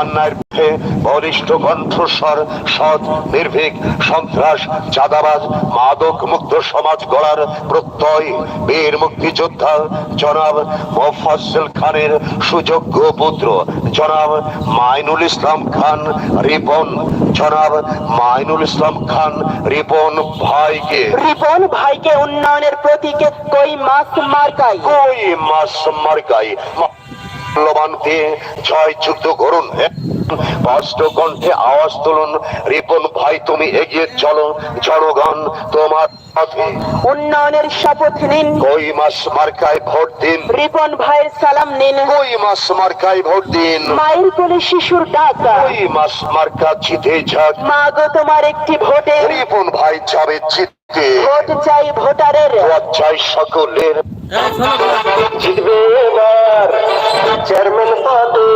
অন্যায়ের বিরুদ্ধে বলিষ্ঠ কণ্ঠস্বর সৎ নির্ভীক সন্ত্রাস চাঁদাবাজ মাদক মুক্ত সমাজ গড়ার প্রত্যয় বীর মুক্তিযোদ্ধা জনাব মোফাজ্জল খানের সুযোগ্য পুত্র জনাব মাইনুল ইসলাম খান রিপন জনাব মাইনুল ইসলাম খান রিপন ভাইকে। রিপন ভাইকে উন্নয়নের প্রতীকে কই মাছ মার্কাই? ওই মাস মার্কাই? মূল্যবান দিয়ে জয় যুদ্ধ করুন। স্পষ্ট কণ্ঠে আওয়াজ তুলুন। রিপন ভাই তুমি এগিয়ে চলো। জনগণ তোমার পথে। উন্নয়নের শপথ নিন। কই মাস মার্কায় ভোট দিন? রিপন ভাইয়ের সালাম নিন। কই মাস মার্কায় ভোট দিন? মায়ের কোলে শিশুর ডাক। কই মাস মার্কা জিতে যাক? মা গো তোমার একটি ভোটে। রিপন ভাই যাবে জিততে ভোট চাই ভোটারের। ভোট চাই সকলের। জিতবে এবার চেয়ারম্যান পদে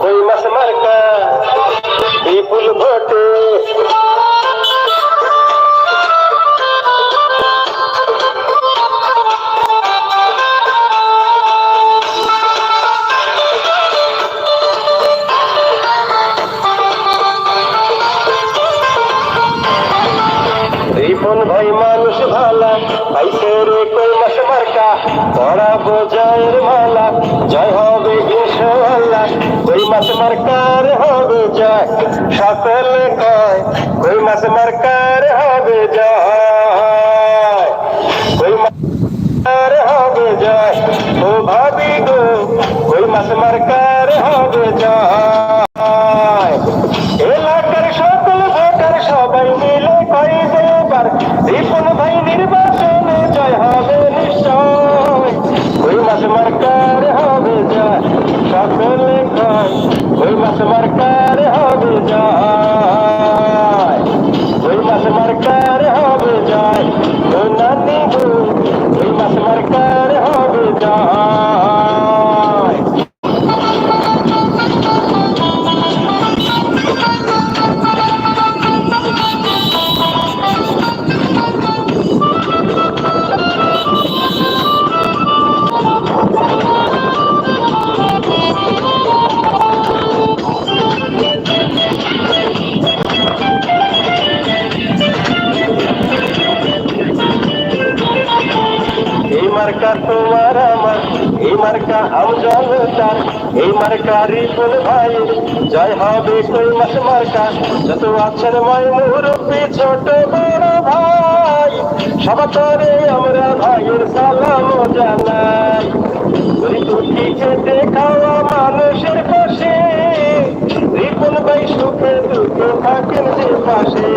ওই মাস মার্কা বিপুল ভোটে কই মাস মার্কার হবে জয় সকলে কয় কই মাস মার্কার হবে জয় কই মার্কার হবে জয় ও ভাবি গো কই মাস মার্কার হবে জয় এলাকার সকল ভোটার সবাই মিলে কই দেবার রিপন ভাই নির্বাচনে জয় হবে নিশ্চয়। ওই মাস মার্কার হবে জয় সকলে কয় ওই মাস মার্কার হবে জয় এই মার্কা রিপুল ভাই, জয় হবে কই মাস মার্কা? যত আছেন মই মুরব্বী ছোট বড় ভাই, সবাতরে আমরা ভাইয়ের সালাম জানাই। দুটি খেতে খাওয়া মানুষের পাশে রিপুল ভাই সুখে দুঃখে থাকেন যে পাশে।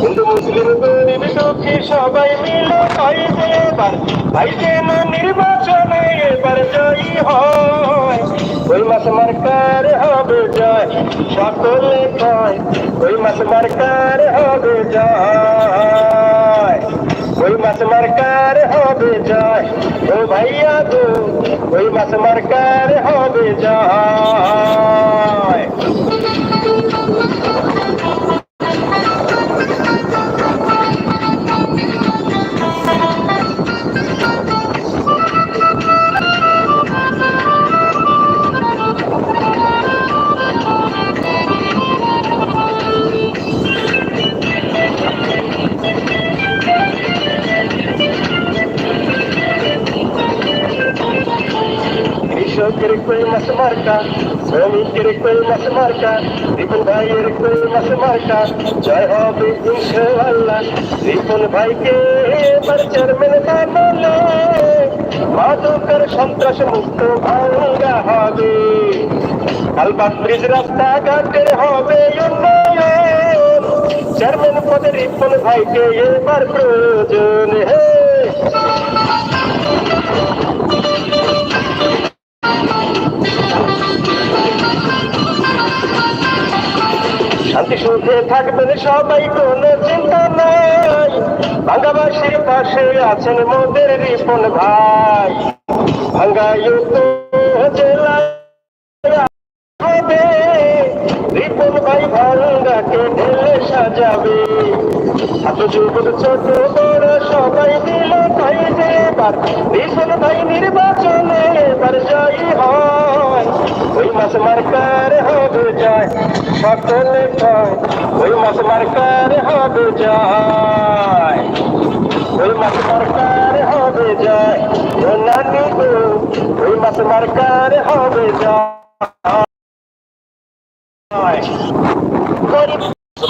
হিন্দু মুসলিম গরিব দুঃখী সবাই মিলে যে এবার। ভাই যেন নির্বাচনে এবার জয়ী হয়। ওই মাস মার্কার হবে জয়, সকলে কয় ওই মাস মার্কার হবে জয়। ওই মাস মার্কার হবে জয়, ও ভাইয়া গো ওই মাস মার্কার হবে জয়। কই মাস মার্কা শ্রমিকের কই মাস মার্কা রিপন ভাইয়ের কই মাস মার্কা জয় হবে ইনশাআল্লাহ রিপন ভাইকে এবার চেয়ারম্যান বানালে মাদকের সন্ত্রাস মুক্ত ভাঙ্গা হবে কালবাগ ব্রিজ রাস্তাঘাটের হবে উন্নয়ন চেয়ারম্যান পদে রিপন ভাইকে এবার প্রয়োজন হে শান্তি সুখে থাকবেন সবাই কোনো চিন্তা নাই। ভাঙ্গাবাসীর পাশে আছেন মোদের রিপন ভাই। ভাঙ্গায়ুক্ত জেলায় হবে। রিপন ভাই ভাঙ্গাকে ঢেলে সাজাবে। ছাত্র যুবক ছোট বড় সবাই দিল ভাই যে রিপন ভাই নির্বাচনে এবার জয়ী হয়। ওই মাস মার্কার হবে যায় সকলে ওই মাস মার্কার হবে যায় ওই মাস মার্কার হবে যায় ও নানি গো ওই মাস মার্কার হবে যায়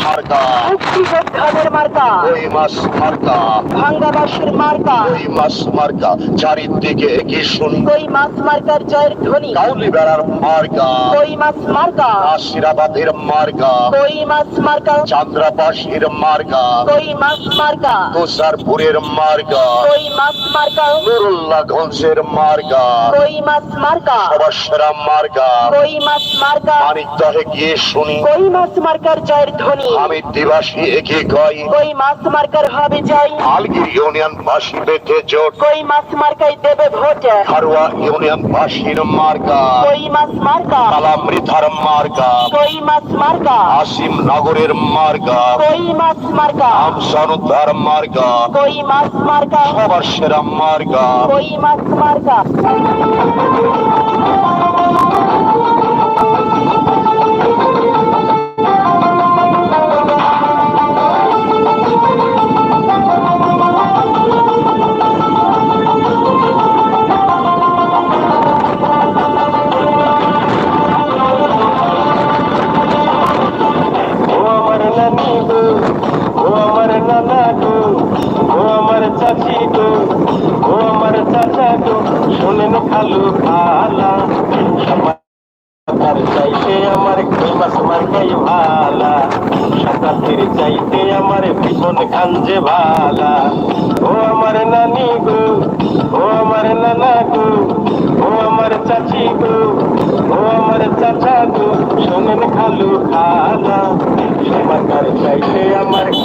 মার্কা। মুক্তিযোদ্ধাদের মার্কা। ওই মাস মার্কা। ভাঙ্গাবাসীর মার্কা। ওই মাস মার্কা। চারিদিকে একই শুনি কই মাছ মার্কার জয়ের ধ্বনি। কাউলি বেড়ার মার্কা। কই মাছ মার্কা। আশিরাবাদের মার্কা। কই মাছ মার্কা। চান্দ্রাবাসীর মার্কা। কই মাছ মার্কা। তুষারপুরের মার্কা। কই মাছ মার্কা। নুরুল্লাহ ঘোষের মার্কা। কই মাছ মার্কা। সবাসেরা মার্কা। কই মাছ মার্কা। মানিক দহে গিয়ে শুনি। কই মাছ মার্কার জয়ের ধ্বনি। আমি দিবাসী একে কয় কই মাছ মার্কার হবে যাই? আলগির ইউনিয়ন বাসী বেঁধে জোট। কই মাছ মার্কাই দেবে ভোট? খারুয়া ইউনিয়ন বাসীর মার্কা। কই মাছ মার্কা? কালামৃথার মার্কা। কই মাছ মার্কা? আসিম নগরের মার্কা। কই মাছ মার্কা? আমসানুদ্ধার মার্কা। কই মাছ মার্কা? সবার সেরা মার্কা। কই মাছ মার্কা?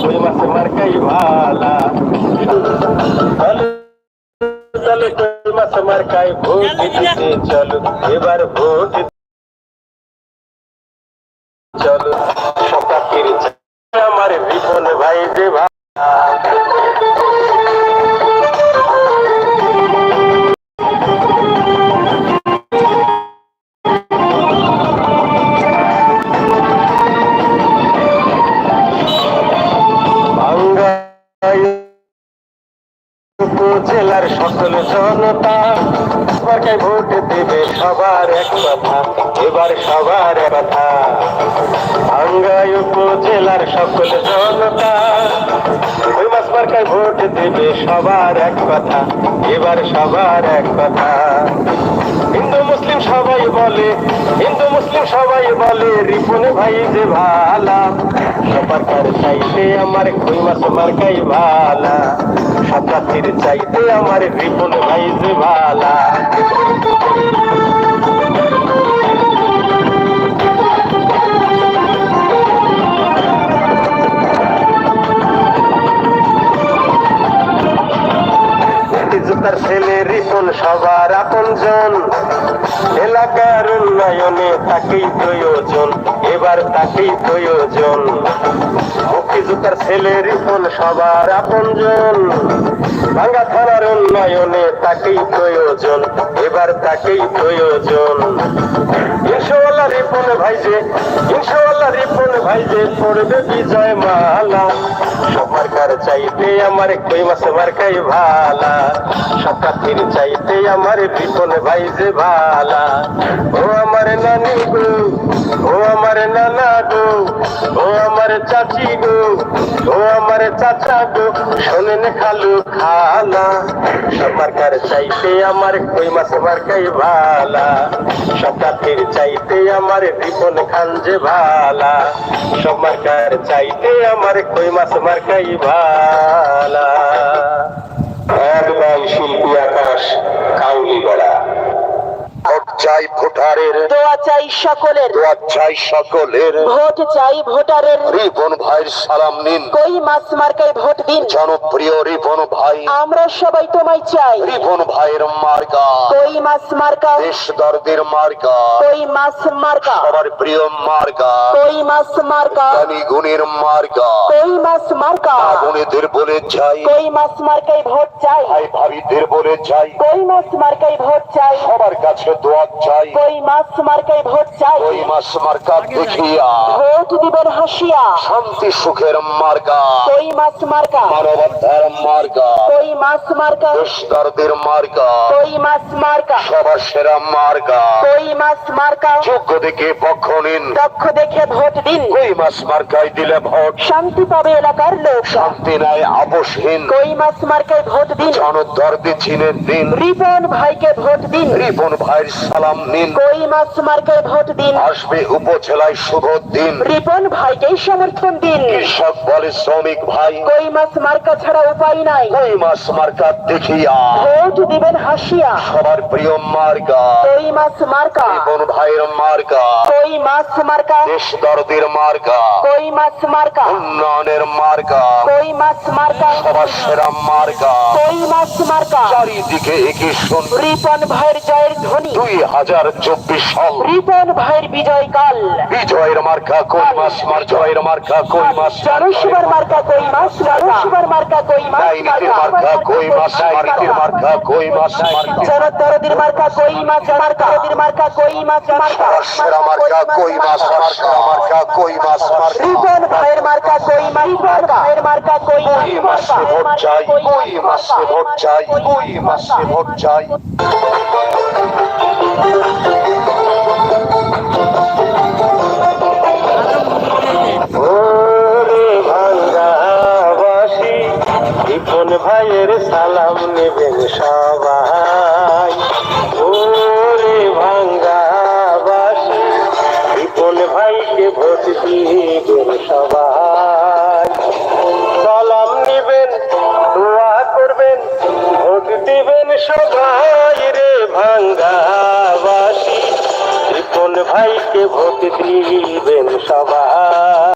আমার কই মাস মার্কাই ভালা চলে কই মাস মার্কাই ভোট দিতে চলো এবার ভোট চলো কথা। আঙ্গাই উপজেলার সকল জনতা, ওই মাস মার্কায় ভোট দেবে সবার এক কথা, এবার সবার এক কথা। হিন্দু মুসলিম সবাই বলে, হিন্দু মুসলিম সবাই বলে, রিপনে ভাই যে ভালা, সবার চাইতে আমার কই মাস মার্কাই ভালা সাতাতির চাইতে আমার রিপন ভাই যে ভালা। ছেলে সবার আপন আপনজন। এলাকার উন্নয়নে তাকেই প্রয়োজন, এবার তাকেই প্রয়োজন। মুক্তিযোদ্ধার ছেলে রিপন সবার আপনজন। ভাঙ্গা থানার উন্নয়নে তাকেই প্রয়োজন, এবার তাকেই প্রয়োজন। ইনশাআল্লাহ রিপন ভাই যে, ইনশাআল্লাহ রিপন ভাই যে পড়বে বিজয় মালা। সবার কার চাইতে আমার কই মাস মার্কাই ভালা। সকাতির চাইতে আমার রিপন ভাই যে ভালা। ও আমার নানি গো, ও আমার নানা গো, ও আমার চাচি গো, ও আমার চাচা গো, শোনেন খালু খালা। সবার কার চাইতে আমার কই মাস মার্কাই ভালা। সকাতির চাইতে আমার রিপন খান যে ভালা। সবার কার চাইতে আমার কই মাস মার্কাই ভালা। শিল্পী আকাশ, কাউলি বেড়া ভোট চাই ভোটারের। দোয়া চাই সকলের। দোয়া চাই সকলের। ভোট চাই ভোটারের। রিপন ভাইয়ের সালাম নিন। কই মাস মার্কায় ভোট দিন? জনপ্রিয় রিপন ভাই। আমরা সবাই তোমায় চাই। রিপন ভাইয়ের মার্কা। কই মাস মার্কা? দেশ দর্দের মার্কা। কই মাস মার্কা? সবার প্রিয় মার্কা। কই মাস মার্কা? জ্ঞানী গুণের মার্কা। কই মাস মার্কা? বোনেদের বলে যাই কই মাস মার্কায় ভোট চাই? ভাই ভাবিদের বলে যাই কই মাস মার্কায় ভোট চাই? সবার কাছে দোয়া চাই। কই মাস মার্কায় ভোট চাই। ওই মাস মার্কা দেখিয়া। ভোট দিবেন হাসিয়া। শান্তি সুখের মার্কা। কই মাস মার্কা। মানবতার মার্কা। কই মার্কা। মার্কা। কই মার্কা। সবার সেরা মার্কা। কই মার্কা। যোগ্য দেখে পক্ষ নিন। দক্ষ দেখে ভোট দিন। কই মার্কায় দিলে ভোট। শান্তি পাবে এলাকার লোক। শান্তি নাই আপোষহীন। কই মাস মার্কায় ভোট দিন। জনদর্দি চিনের দিন। রিপন ভাইকে ভোট দিন। রিপন ভাইয়ের সালাম নিন কই মাস মার্কায় ভোট দিন? আসবে উপজেলায় শুভ দিন। রিপন ভাইকেই সমর্থন দিন। কৃষক বলে শ্রমিক ভাই। কই মাস মার্কা ছাড়া উপায় নাই। কই মাস মার্কা দেখিয়া। ভোট দিবেন হাসিয়া। সবার প্রিয় মার্কা। কই মাস মার্কা? রিপন ভাইয়ের মার্কা। কই মাস মার্কা? দেশ দর্দের মার্কা। কই মাস মার্কা? উন্নয়নের মার্কা। কই মাস মার্কা? সবার সেরা মার্কা। কই মাস মার্কা? চারিদিকে একই শুন। রিপন ভাইয়ের জয়ের ধ্বনি। দুই হাজার চব্বিশ সাল রিপন ভাইয়ের বিজয় কাল বিজয়ের মার্কা কই মাস মার জয়ের মার্কা কই মাস জনসুবার মার্কা কই মাস জনসুবার মার্কা কই মাস ডাইনিতির মার্কা কই মাস মার্কির মার্কা কই মাস মার্কা জনদরদির মার্কা কই মাস দরদির মার্কা কই মাস মার্কা সেরা মার্কা কই মাস মার্কা মার্কা কই মাস রিপন ভাইয়ের মার্কা কই মাস মার্কা ভাইয়ের মার্কা কই মাসে ভোট চাই ওই মাসে ভোট চাই ওই মাসে ভোট চাই রিপন ভাইয়ের সালাম নেবেন সবাই। ভোট দিবেন সবাই।